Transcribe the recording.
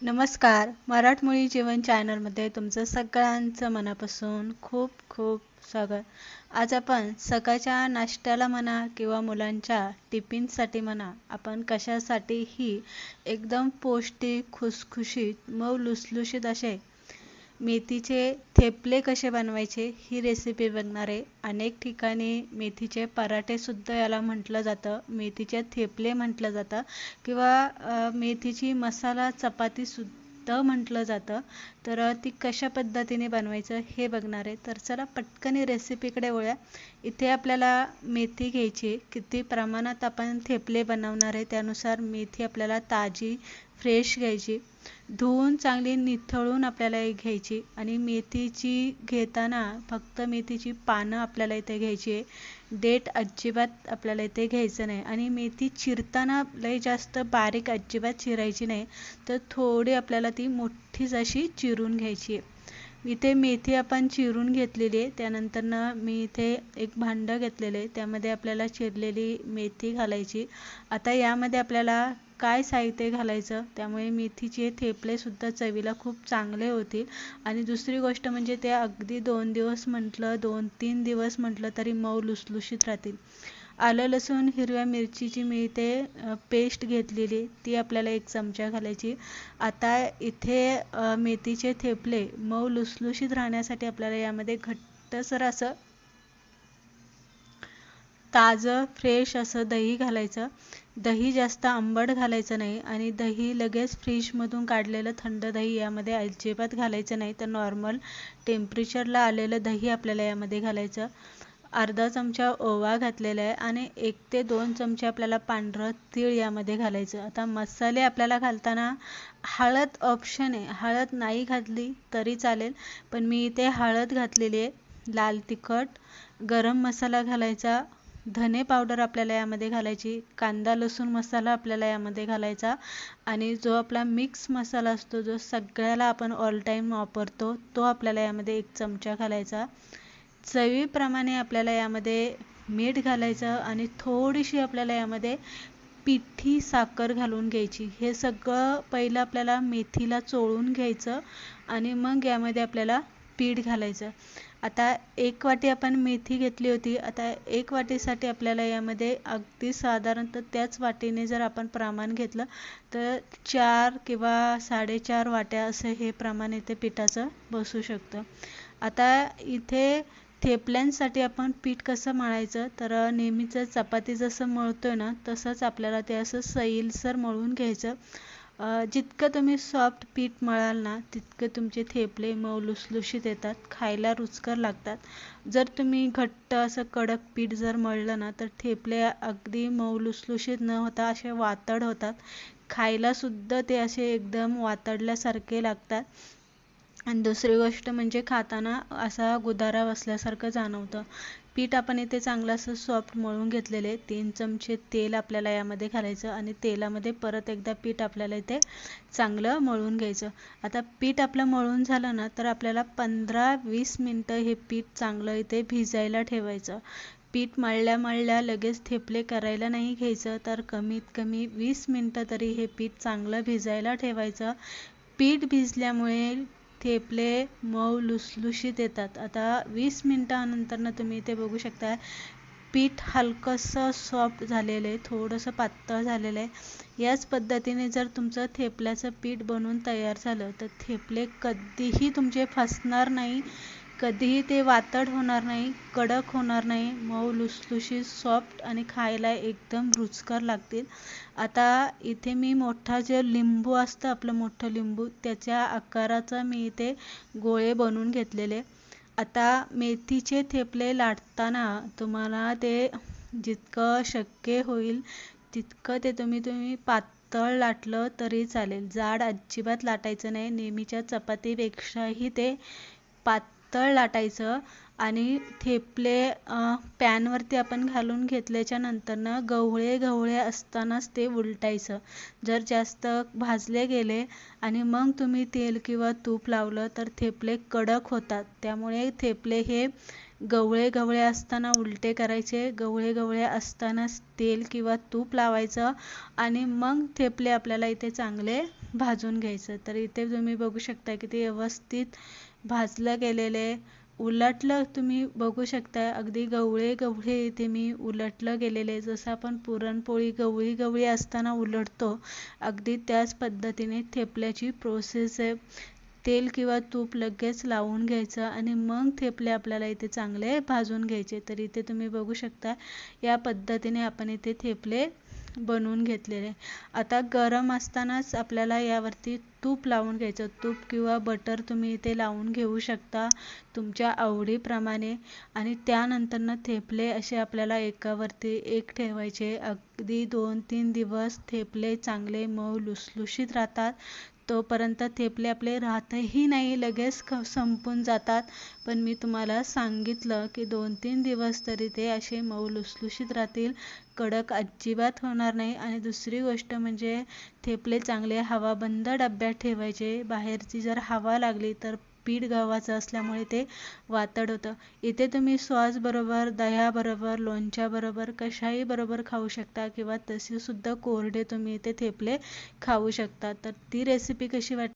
नमस्कार. मराठमोळी जीवन चॅनलमध्ये तुमचं सगळ्यांचं मनापासून खूप खूप स्वागत. आज आपण सकाळच्या नाश्त्याला म्हणा किंवा मुलांच्या टिफिनसाठी म्हणा आपण कशासाठीही एकदम पौष्टिक खुसखुशीत मऊ लुसलुशीत असे मेथीचे थेपले कसे बनवायचे ही रेसिपी बघणार आहे अनेक ठिकाणी मेथीचे पराठेसुद्धा याला म्हटलं जातं. मेथीचे थेपले म्हटलं जातं. किंवा मेथीची मसाला चपातीसुद्धा म्हटलं जातं. तर ती कशा पद्धतीने बनवायचं हे बघणार आहे. तर चला पटकन रेसिपीकडे वळूया. इथे आपल्याला मेथी घ्यायची किती प्रमाणात आपण थेपले बनवणार आहे त्यानुसार मेथी आपल्याला ताजी फ्रेश घ्यायची धुवून चांगली निथळून आपल्याला घ्यायची आणि मेथीची घेताना फक्त मेथीची पानं आपल्याला इथे घ्यायची आहे. देठ अजिबात आपल्याला इथे घ्यायचं नाही. आणि मेथी चिरताना लई जास्त बारीक अजिबात चिरायची नाही. तर थोडी आपल्याला ती मोठीच अशी चिरून घ्यायची आहे. इथे मेथी आपण चिरून घेतलेली आहे. त्यानंतरनं मी इथे एक भांडं घेतलेलं आहे. त्यामध्ये आपल्याला चिरलेली मेथी घालायची. आता यामध्ये आपल्याला काय साहित्य घालायचं? त्यामुळे मेथीचे थेपलेसुद्धा चवीला खूप चांगले होतील. आणि दुसरी गोष्ट म्हणजे ते अगदी दोन दिवस म्हटलं दोन तीन दिवस म्हटलं तरी मऊ लुसलुशीत राहतील. आलं लसूण हिरव्या मिरचीची मी इथे पेस्ट घेतलेली ती आपल्याला एक चमचा घालायची. आता इथे मेथीचे थेपले मऊ लुसलुशीत राहण्यासाठी आपल्याला यामध्ये घट्टसर असं ताजं फ्रेश असं दही घालायचं. दही जास्त आंबट घालायचं नाही आणि दही लगेच फ्रीजमधून काढलेलं थंड दही यामध्ये अजिबात घालायचं नाही. तर नॉर्मल टेम्परेचरला आलेलं दही आपल्याला यामध्ये घालायचं. अर्धा चमचा ओवा घातलेला आहे आणि एक ते दोन चमचे आपल्याला पांढरं तीळ यामध्ये घालायचं. आता मसाले आपल्याला घालताना हळद ऑप्शन आहे. हळद नाही घातली तरी चालेल पण मी इथे हळद घातलेली आहे. लाल तिखट गरम मसाला घालायचा धने पावडर आपल्याला यामध्ये घालायची कांदा लसूण मसाला आपल्याला यामध्ये घालायचा आणि जो आपला मिक्स मसाला असतो जो सगळ्याला आपण ऑल टाईम वापरतो तो आपल्याला यामध्ये एक चमचा घालायचा. चवीप्रमाणे आपल्याला यामध्ये मीठ घालायचं आणि थोडीशी आपल्याला यामध्ये पिठी साखर घालून घ्यायची. हे सगळं पहिलं आपल्याला मेथीला चोळून घ्यायचं आणि मग यामध्ये आपल्याला पीठ घालायचं. आता एक वाटी आपण मेथी घेतली होती. आता एक वाटीसाठी आपल्याला यामध्ये अगदी साधारणतः त्याच वाटीने जर आपण प्रमाण घेतलं तर चार किंवा साडेचार वाट्या असं हे प्रमाण इथे पिठाचं बसू शकतं. आता इथे थेपल्यांसाठी आपण पीठ कसं मळायचं तर नेहमीचं चपाती जसं मळतोय ना तसंच आपल्याला ते असं सैलसर मळून घ्यायचं. जितकं तुम्ही सॉफ्ट पीठ मळाल ना तितकं तुमचे थेपले मऊ लुसलुशीत येतात खायला रुचकर लागतात. जर तुम्ही घट्ट असं कडक पीठ जर मळलं ना तर थेपले अगदी मऊ लुसलुशीत न होता असे वातड होतात. खायलासुद्धा ते असे एकदम वातडल्यासारखे लागतात. आणि दुसरी गोष्ट म्हणजे खाताना असा गुदारा बसल्यासारखं जाणवतं. पीठ आपण इथे चांगलं असं सॉफ्ट मळून घेतलेले तीन चमचे तेल आपल्याला यामध्ये घालायचं आणि तेलामध्ये परत एकदा पीठ आपल्याला इथे चांगलं मळून घ्यायचं. आता पीठ आपलं मळून झालं ना तर आपल्याला पंधरा वीस मिनटं हे पीठ चांगलं इथे भिजायला ठेवायचं. पीठ मळल्या मळल्या लगेच थेपले करायला नाही घ्यायचं तर कमीत कमी वीस मिनटं तरी हे पीठ चांगलं भिजायला ठेवायचं. पीठ भिजल्यामुळे थेपले मऊ लुसलुशीत येतात. आता वीस मिनटानंतरनं तुम्ही इथे बघू शकता पीठ हलकंसं सॉफ्ट झालेलं आहे थोडंसं पातळ झालेलं आहे याच पद्धतीने जर तुमचं थेपल्याचं पीठ बनवून तयार झालं तर थेपले कधीही तुमचे फसणार नाही. कधीही ते वातड होणार नाही कडक होणार नाही. मऊ लुसलुशीत सॉफ्ट आणि खायला एकदम रुचकर लागतील. आता इथे मी मोठा जे लिंबू असतं आपलं मोठं लिंबू त्याच्या आकाराचा मी इथे गोळे बनवून घेतलेले. आता मेथीचे थेपले लाटताना तुम्हाला ते जितकं शक्य होईल तितकं ते तुम्ही तुम्ही पातळ लाटलं तरी चालेल. जाड अजिबात लाटायचं नाही. नेहमीच्या चपातीपेक्षाही ते पात तळ लाटायचं आणि थेपले पॅनवरती आपण घालून घेतल्याच्या नंतरनं गवळे गवळे असतानाच ते उलटायचं. जर जास्त भाजले गेले आणि मग तुम्ही तेल किंवा तूप लावलं तर थेपले कडक होतात. त्यामुळे थेपले हे गवळे गवळे असताना उलटे करायचे. गवळे गवळे असतानाच तेल किंवा तूप लावायचं आणि मग थेपले आपल्याला इथे चांगले भाजून घ्यायचं. तर इथे तुम्ही बघू शकता की ते व्यवस्थित भाजलं गेलेले. उलटलं तुम्ही बघू शकता अगदी गवळे गवळे इथे मी उलटलं गेलेले. जसं आपण पुरणपोळी गवळी गवळी असताना उलटतो अगदी त्याच पद्धतीने थेपल्याची प्रोसेस आहे. तेल किंवा तूप लगेच लावून घ्यायचं आणि मग थेपले आपल्याला इथे चांगले भाजून घ्यायचे. तर इथे तुम्ही बघू शकता या पद्धतीने आपण इथे थेपले. बनवून घेतलेले. आता गरम असतानाच आपल्याला यावरती तूप लावून घ्यायचं. तूप किंवा बटर तुम्ही इथे लावून घेऊ शकता तुमच्या आवडीप्रमाणे. आणि त्यानंतरनं थेपले असे आपल्याला एकावरती एक ठेवायचे. अगदी दोन तीन दिवस थेपले चांगले मऊ लुसलुशीत राहतात. तोपर्यंत थेपले आपले राहतही नाही लगेच ख संपून जातात. पण मी तुम्हाला सांगितलं की दोन तीन दिवस तरी ते असे मऊ लुसलुशीत राहतील कडक अजिबात होणार नाही. आणि दुसरी गोष्ट म्हणजे थेपले चांगले हवाबंद डब्यात ठेवायचे. बाहेरची जर हवा लागली तर पीठ गव्हाचं असल्यामुळे ते वातड होतं. इथे तुम्ही सॉसबरोबर दह्याबरोबर लोणच्याबरोबर कशाही बरोबर खाऊ शकता किंवा तसेसुद्धा कोरडे तुम्ही इथे थेपले खाऊ शकता. तर ती रेसिपी कशी वाटली